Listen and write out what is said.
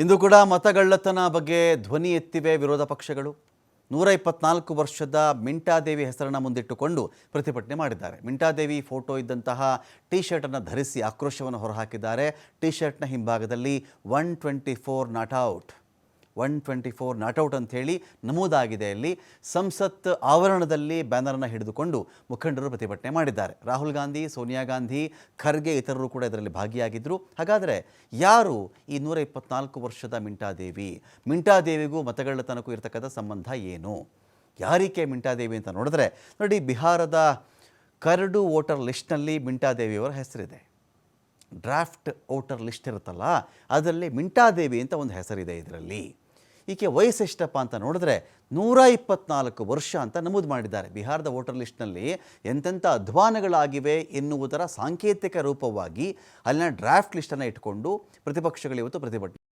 ಇಂದು ಕೂಡ ಮತಗಳ್ಳತನ ಬಗ್ಗೆ ಧ್ವನಿ ಎತ್ತಿವೆ ವಿರೋಧ ಪಕ್ಷಗಳು. ನೂರ ಇಪ್ಪತ್ನಾಲ್ಕು ವರ್ಷದ ಮಿಂಟಾದೇವಿ ಹೆಸರನ್ನು ಮುಂದಿಟ್ಟುಕೊಂಡು ಪ್ರತಿಭಟನೆ ಮಾಡಿದ್ದಾರೆ. ಮಿಂಟಾದೇವಿ ಫೋಟೋ ಇದ್ದಂತಹ ಟಿ ಶರ್ಟನ್ನು ಧರಿಸಿ ಆಕ್ರೋಶವನ್ನು ಹೊರಹಾಕಿದ್ದಾರೆ. ಟಿ ಶರ್ಟ್ನ ಹಿಂಭಾಗದಲ್ಲಿ one twenty four not out. One twenty four not out ಅಂಥೇಳಿ ನಮೂದಾಗಿದೆ ಅಲ್ಲಿ. ಸಂಸತ್ ಆವರಣದಲ್ಲಿ ಬ್ಯಾನರ್ನ ಹಿಡಿದುಕೊಂಡು ಮುಖಂಡರು ಪ್ರತಿಭಟನೆ ಮಾಡಿದ್ದಾರೆ. ರಾಹುಲ್ ಗಾಂಧಿ, ಸೋನಿಯಾ ಗಾಂಧಿ, ಖರ್ಗೆ ಇತರರು ಕೂಡ ಇದರಲ್ಲಿ ಭಾಗಿಯಾಗಿದ್ದರು ಹಾಗಾದರೆ ಯಾರು ಈ ನೂರ ಇಪ್ಪತ್ನಾಲ್ಕು ವರ್ಷದ ಮಿಂಟಾದೇವಿ? ಮಿಂಟಾದೇವಿಗೂ ಮತಗಳ್ಳತನಕ್ಕೂ ಇರತಕ್ಕಂಥ ಸಂಬಂಧ ಏನು? ಯಾರಿಕೆ ಮಿಂಟಾದೇವಿ ಅಂತ ನೋಡಿದ್ರೆ ನೋಡಿ ಬಿಹಾರದ ಕರಡು ವೋಟರ್ ಲಿಸ್ಟ್ನಲ್ಲಿ ಮಿಂಟಾದೇವಿಯವರ ಹೆಸರಿದೆ. ಡ್ರಾಫ್ಟ್ ವೋಟರ್ ಲಿಸ್ಟ್ ಇರುತ್ತಲ್ಲ, ಅದರಲ್ಲಿ ಮಿಂಟಾದೇವಿ ಅಂತ ಒಂದು ಹೆಸರಿದೆ ಇದರಲ್ಲಿ. ಈಕೆ ವಯಸ್ಸೆಷ್ಟಪ್ಪ ಅಂತ ನೋಡಿದ್ರೆ ನೂರ ಇಪ್ಪತ್ನಾಲ್ಕು ವರ್ಷ ಅಂತ ನಮೂದು ಮಾಡಿದ್ದಾರೆ. ಬಿಹಾರದ ವೋಟರ್ ಲಿಸ್ಟ್ನಲ್ಲಿ ಎಂತೆಂಥ ಅಧ್ವಾನಗಳಾಗಿವೆ ಎನ್ನುವುದರ ಸಾಂಕೇತಿಕ ರೂಪವಾಗಿ ಅಲ್ಲಿನ ಡ್ರಾಫ್ಟ್ ಲಿಸ್ಟನ್ನು ಇಟ್ಕೊಂಡು ಪ್ರತಿಪಕ್ಷಗಳು ಇವತ್ತು ಪ್ರತಿಭಟನೆ